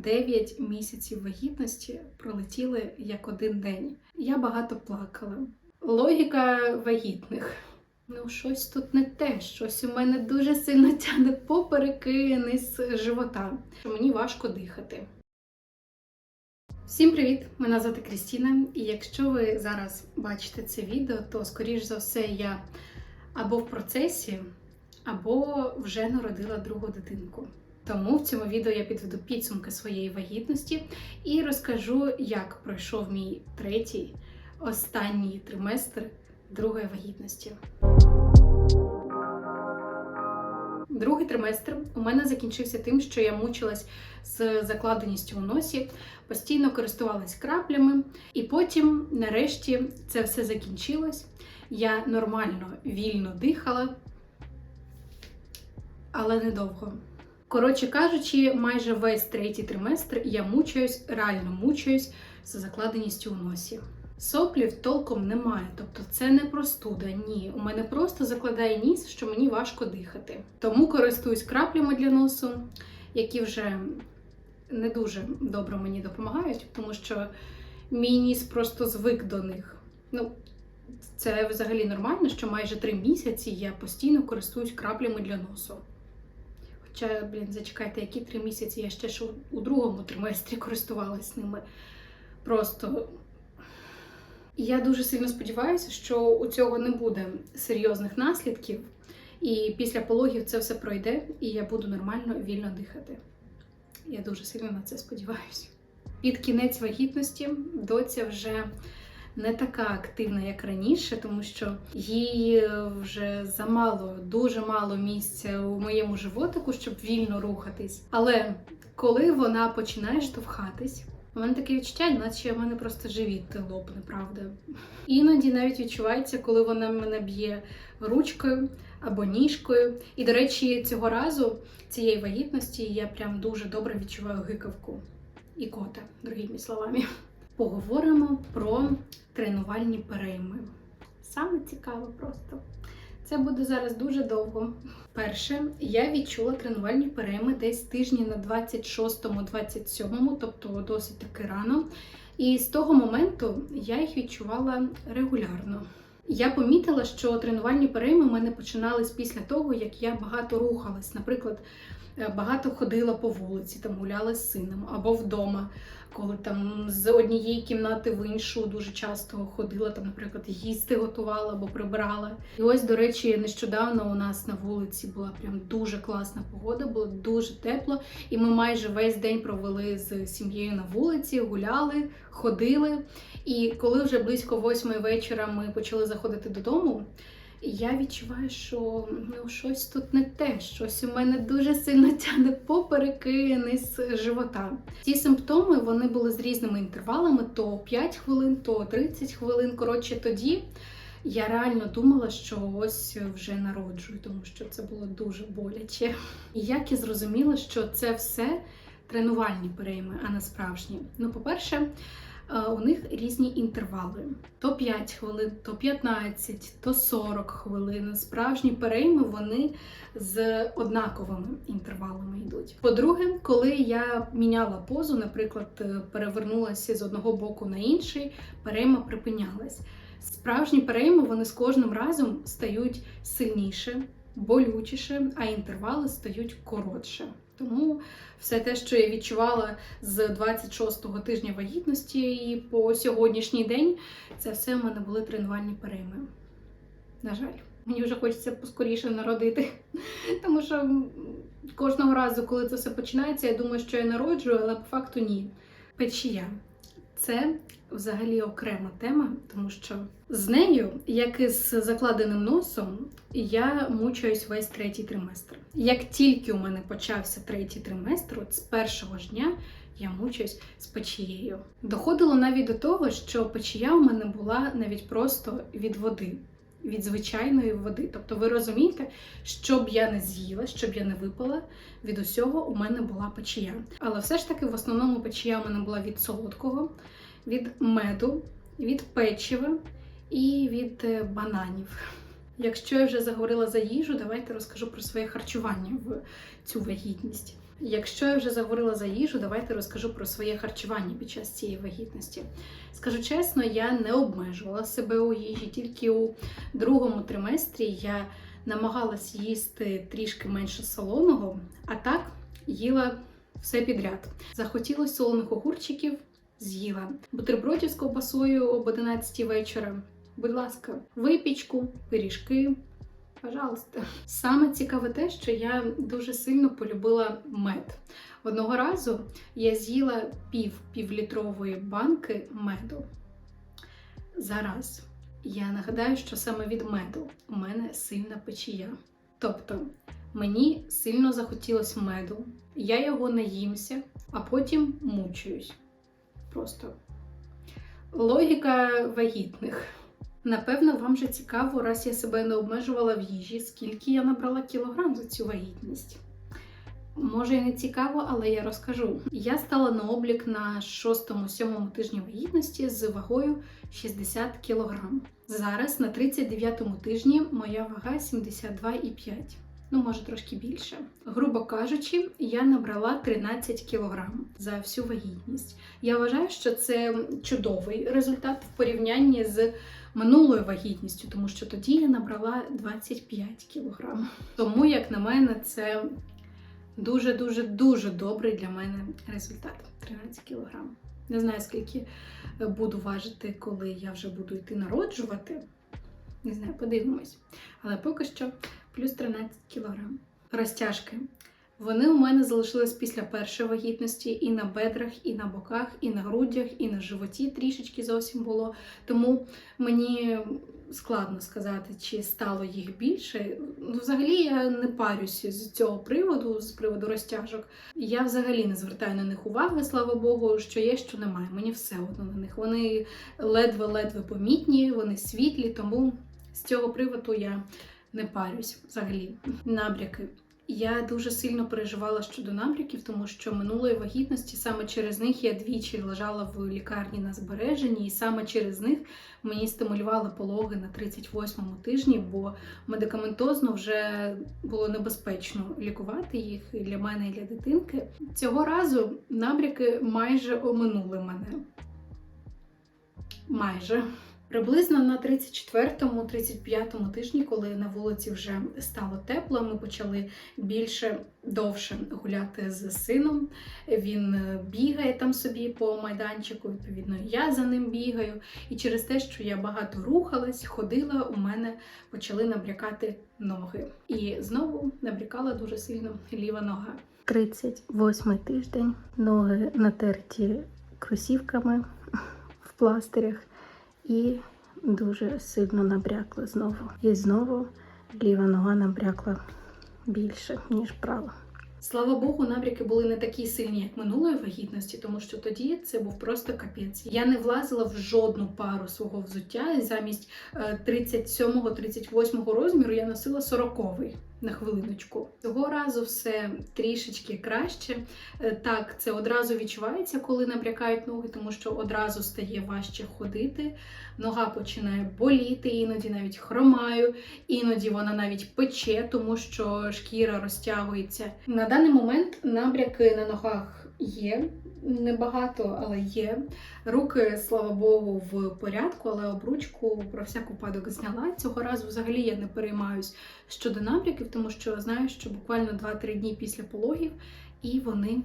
9 місяців вагітності пролетіли як один день. Я багато плакала. Логіка вагітних. Ну, щось тут не те, щось у мене дуже сильно тягне попереки низ живота. Мені важко дихати. Всім привіт! Мене звати Крістіна, і якщо ви зараз бачите це відео, то скоріш за все я або в процесі, або вже народила другу дитинку. Тому в цьому відео я підведу підсумки своєї вагітності і розкажу, як пройшов мій третій, останній триместр другої вагітності. Другий триместр у мене закінчився тим, що я мучилась з закладеністю у носі, постійно користувалась краплями, і потім, нарешті, це все закінчилось. Я нормально, вільно дихала, але недовго. Коротше кажучи, майже весь третій триместр я мучаюсь, реально мучаюсь з закладеністю у носі. Соплів толком немає, тобто це не простуда, ні. У мене просто закладає ніс, що мені важко дихати. Тому користуюсь краплями для носу, які вже не дуже добре мені допомагають, тому що мій ніс просто звик до них. Ну, це взагалі нормально, що майже три місяці я постійно користуюсь краплями для носу. Хоча, блін, зачекайте, які три місяці я ще ж у- другому триместрі користувалась ними. Просто я дуже сильно сподіваюся, що у цього не буде серйозних наслідків, і після пологів це все пройде, і я буду нормально вільно дихати. Я дуже сильно на це сподіваюся. Під кінець вагітності доця вже не така активна, як раніше, тому що їй вже замало, дуже мало місця у моєму животику, щоб вільно рухатись. Але коли вона починає штовхатись, у мене таке відчуття, наче в мене просто живіт лопне, правда. Іноді навіть відчувається, коли вона мене б'є ручкою або ніжкою. І, до речі, цього разу цієї вагітності я прям дуже добре відчуваю гикавку і кота, другими словами. Поговоримо про тренувальні перейми. Саме цікаво просто. Це буде зараз дуже довго. Перше, я відчула тренувальні перейми десь тижні на 26-27, тобто досить таки рано. І з того моменту я їх відчувала регулярно. Я помітила, що тренувальні перейми у мене починались після того, як я багато рухалась. Наприклад, багато ходила по вулиці, там гуляла з сином або вдома, коли там з однієї кімнати в іншу дуже часто ходила, там, наприклад, їсти готувала або прибирала. І ось, до речі, нещодавно у нас на вулиці була прям дуже класна погода, було дуже тепло, і ми майже весь день провели з сім'єю на вулиці, гуляли, ходили. І коли вже близько восьмої вечора ми почали заходити додому. Я відчуваю, що ну, щось тут не те, щось у мене дуже сильно тягне попереки низ живота. Ці симптоми вони були з різними інтервалами: то 5 хвилин, то 30 хвилин. Коротше, тоді я реально думала, що ось вже народжую, тому що це було дуже боляче. І як я зрозуміла, що це все тренувальні перейми, а не справжні. Ну, по-перше, у них різні інтервали: то 5 хвилин, то 15, то 40 хвилин. Справжні перейми вони з однаковими інтервалами йдуть. По-друге, коли я міняла позу, наприклад, е, перевернулася з одного боку на інший, перейма припинялась. Справжні перейми вони з кожним разом стають сильніше, болючіше, а інтервали стають коротше. Тому все те, що я відчувала з 26-го тижня вагітності і по сьогоднішній день, це все в мене були тренувальні перейми. На жаль, мені вже хочеться поскоріше народити. Тому що кожного разу, коли це все починається, я думаю, що я народжую, але по факту ні. Печія. Це взагалі окрема тема, тому що з нею, як і з закладеним носом, я мучаюсь весь третій триместр. Як тільки у мене почався третій триместр, от з першого ж дня я мучаюсь з печією. Доходило навіть до того, що печія у мене була навіть просто від води. Від звичайної води. Тобто, ви розумієте, що б я не з'їла, що б я не випила, від усього у мене була печія. Але все ж таки, в основному печія у мене була від солодкого, від меду, від печива і від е, бананів. Якщо я вже заговорила за їжу, давайте розкажу про своє харчування в цю вагітність. Якщо я вже заговорила за їжу, давайте розкажу про своє харчування під час цієї вагітності. Скажу чесно, я не обмежувала себе у їжі, тільки у другому триместрі я намагалась їсти трішки менше солоного, а так їла все підряд. Захотілося солоних огурчиків, з'їла бутербродів з ковбасою об 11 вечора. Будь ласка, випічку, пиріжки. Пожалуйста. Саме цікаве те, що я дуже сильно полюбила мед. Одного разу я з'їла пів півлітрової банки меду. Зараз я нагадаю, що саме від меду у мене сильна печія. Тобто мені сильно захотілося меду, я його наїмся, а потім мучуюсь. Просто логіка вагітних. Напевно, вам же цікаво, раз я себе не обмежувала в їжі, скільки я набрала кілограм за цю вагітність. Може і не цікаво, але я розкажу. Я стала на облік на 6-7 тижні вагітності з вагою 60 кг. Зараз на 39-му тижні моя вага 72,5 ну може трошки більше. Грубо кажучи, я набрала 13 кг за всю вагітність. Я вважаю, що це чудовий результат в порівнянні з минулою вагітністю, тому що тоді я набрала 25 кг. Тому, як на мене, це дуже дуже добрий для мене результат 13 кг. Не знаю, скільки буду важити, коли я вже буду йти народжувати. Не знаю, подивимось. Але поки що плюс 13 кг. Розтяжки. Вони у мене залишились після першої вагітності і на бедрах, і на боках, і на грудях, і на животі трішечки зовсім було. Тому мені складно сказати, чи стало їх більше. Ну, взагалі я не парюся з цього приводу, з приводу розтяжок. Я взагалі не звертаю на них уваги, слава Богу, що є, що немає. Мені все одно на них. Вони ледве-ледве помітні, вони світлі, тому з цього приводу я не парюсь взагалі. Набряки. Я дуже сильно переживала щодо набряків, тому що минулої вагітності саме через них я двічі лежала в лікарні на збереженні, і саме через них мені стимулювали пологи на 38-му тижні, бо медикаментозно вже було небезпечно лікувати їх і для мене і для дитинки. Цього разу набряки майже оминули мене. Майже. Приблизно на 34-35 тижні, коли на вулиці вже стало тепло, ми почали більше довше гуляти з сином. Він е, бігає там собі по майданчику, відповідно, я за ним бігаю. І через те, що я багато рухалась, ходила, у мене почали набрякати ноги. І знову набрякала дуже сильно ліва нога. 38 тиждень, ноги натерті кросівками в пластирях і дуже сильно набрякли знову. І знову ліва нога набрякла більше, ніж права. Слава Богу, набряки були не такі сильні, як минулої вагітності, тому що тоді це був просто капець. Я не влазила в жодну пару свого взуття, і замість 37-38 розміру я носила 40-й на хвилиночку. Цього разу все трішечки краще. Е, Так, це одразу відчувається, коли набрякають ноги, тому що одразу стає важче ходити. Нога починає боліти, іноді навіть хромаю, іноді вона навіть пече, тому що шкіра розтягується. На даний момент набряки на ногах є. Небагато, але є. Руки, слава Богу, в порядку, але обручку про всяк випадок зняла. Цього разу взагалі я не переймаюсь щодо набряків, тому що знаю, що буквально 2-3 дні після пологів і вони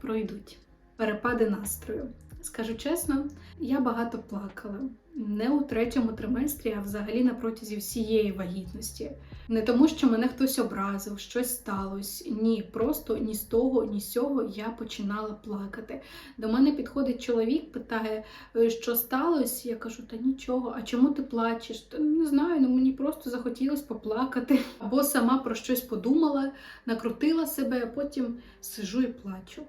пройдуть. Перепади настрою. Скажу чесно, я багато плакала. Не у третьому триместрі, а взагалі на протязі всієї вагітності. Не тому, що мене хтось образив, щось сталося. Ні, просто ні з того, ні з цього я починала плакати. До мене підходить чоловік, питає, «Е, що сталося. Я кажу, та нічого, а чому ти плачеш? Та не знаю, ну мені просто захотілося поплакати. Або сама про щось подумала, накрутила себе, а потім сижу і плачу.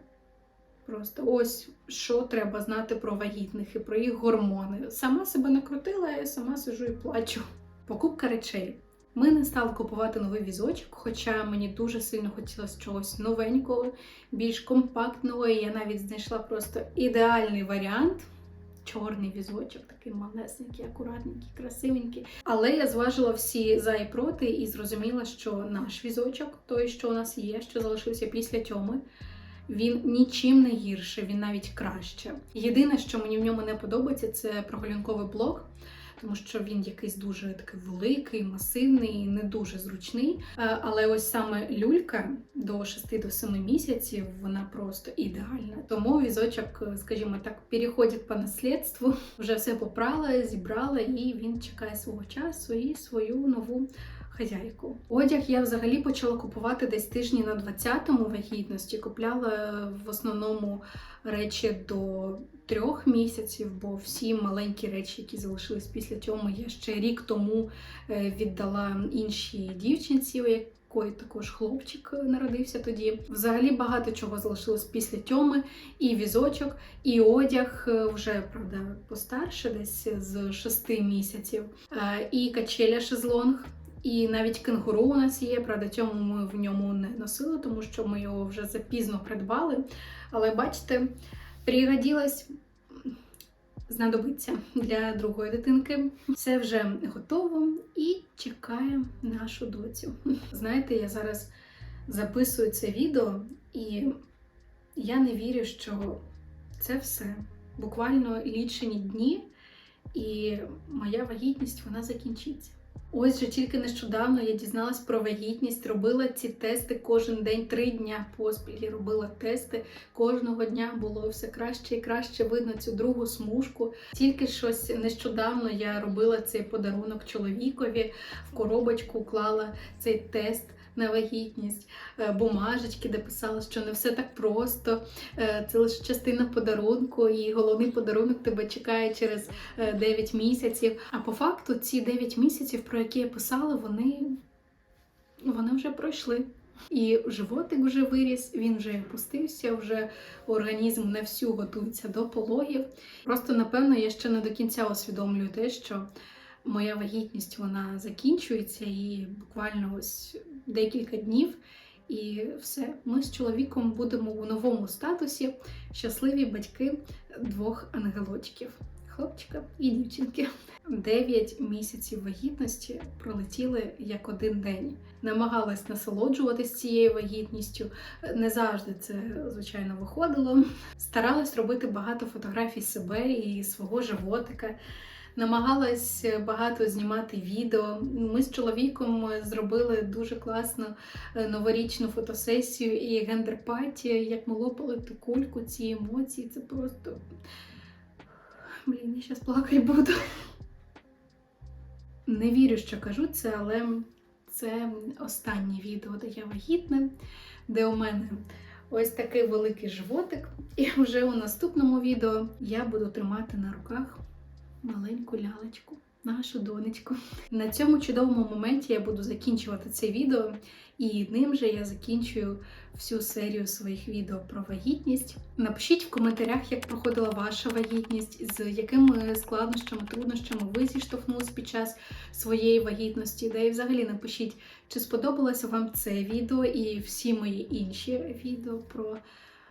Просто ось що треба знати про вагітних і про їх гормони. Сама себе накрутила, я сама сижу і плачу. Покупка речей. Ми не стали купувати новий візочок, хоча мені дуже сильно хотілося чогось новенького, більш компактного. І я навіть знайшла просто ідеальний варіант. чорний візочок, такий малесенький, акуратненький, красивенький. Але я зважила всі за і проти і зрозуміла, що наш візочок, той, що у нас є, що залишився після тьоми, він нічим не гірше, він навіть краще. Єдине, що мені в ньому не подобається, це прогулянковий блок. Тому що він якийсь дуже такий великий, масивний, не дуже зручний. Е, Але ось саме люлька до 6 до 7 місяців вона просто ідеальна. Тому візочок, скажімо так, переходить по наслідству. Вже все попрала, зібрала, і він чекає свого часу і свою нову хазяйку. Одяг я взагалі почала купувати десь тижні на 20-му вагітності. Купляла в основному речі до трьох місяців, бо всі маленькі речі, які залишились після цього, я ще рік тому е, віддала іншій дівчинці, у якої також хлопчик народився тоді. Взагалі багато чого залишилось після тьоми, і візочок, і одяг е, вже правда постарше, десь з шести місяців, Е, і качеля шезлонг. І навіть кенгуру у нас є, правда, цьому ми в ньому не носили, тому що ми його вже запізно придбали. Але бачите, пригодилось, знадобиться для другої дитинки. Все вже готово і чекає нашу доцю. Знаєте, я зараз записую це відео, і я не вірю, що це все буквально лічені дні, і моя вагітність вона закінчиться. Ось же тільки нещодавно я дізналась про вагітність, робила ці тести кожен день, три дня поспіль. Я робила тести. Кожного дня було все краще і краще видно цю другу смужку. Тільки щось нещодавно я робила цей подарунок чоловікові, в коробочку клала цей тест. На вагітність, е, бумажечки, де писала, що не все так просто, е, це лише частина подарунку, і головний подарунок тебе чекає через е, 9 місяців. А по факту ці 9 місяців, про які я писала, вони, вони вже пройшли. І животик вже виріс, він вже опустився, вже організм не всю готується до пологів. Просто, напевно, я ще не до кінця усвідомлюю те, що моя вагітність вона закінчується, і буквально ось декілька днів. І все, ми з чоловіком будемо у новому статусі щасливі батьки двох ангелочків хлопчика і дівчинки. Дев'ять місяців вагітності пролетіли як один день. Намагалась насолоджуватись цією вагітністю. Не завжди це, звичайно, виходило. Старалась робити багато фотографій себе і свого животика. Намагалась багато знімати відео. Ми з чоловіком зробили дуже класну е, новорічну фотосесію і гендер-паті, як ми лопали ту кульку, ці емоції. Це просто. Блін, я зараз плакати буду. Не вірю, що кажу це, але це останнє відео, де я вагітна, де у мене ось такий великий животик. І вже у наступному відео я буду тримати на руках маленьку лялечку, нашу донечку. На цьому чудовому моменті я буду закінчувати це відео, і ним же я закінчую всю серію своїх відео про вагітність. Напишіть в коментарях, як проходила ваша вагітність, з якими складнощами, труднощами ви зіштовхнулись під час своєї вагітності. Да і взагалі напишіть, чи сподобалося вам це відео і всі мої інші відео про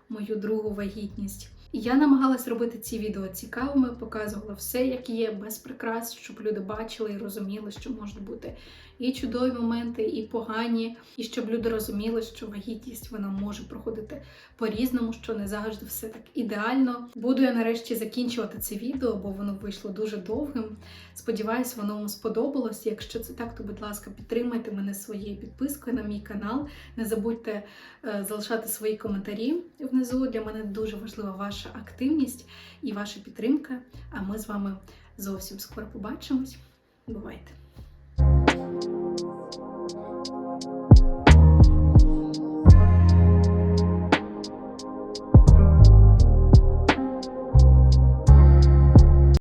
мою другу вагітність. Я намагалась робити ці відео цікавими, показувала все, як є, без прикрас, щоб люди бачили і розуміли, що можуть бути і чудові моменти, і погані, і щоб люди розуміли, що вагітність вона може проходити по-різному, що не завжди все так ідеально. Буду я нарешті закінчувати це відео, бо воно вийшло дуже довгим. Сподіваюсь, воно вам сподобалось. Якщо це так, то будь ласка, підтримайте мене своєю підпискою на мій канал. Не забудьте е, залишати свої коментарі внизу. Для мене дуже важлива ваша активність і ваша підтримка. А ми з вами зовсім скоро побачимось. Бувайте!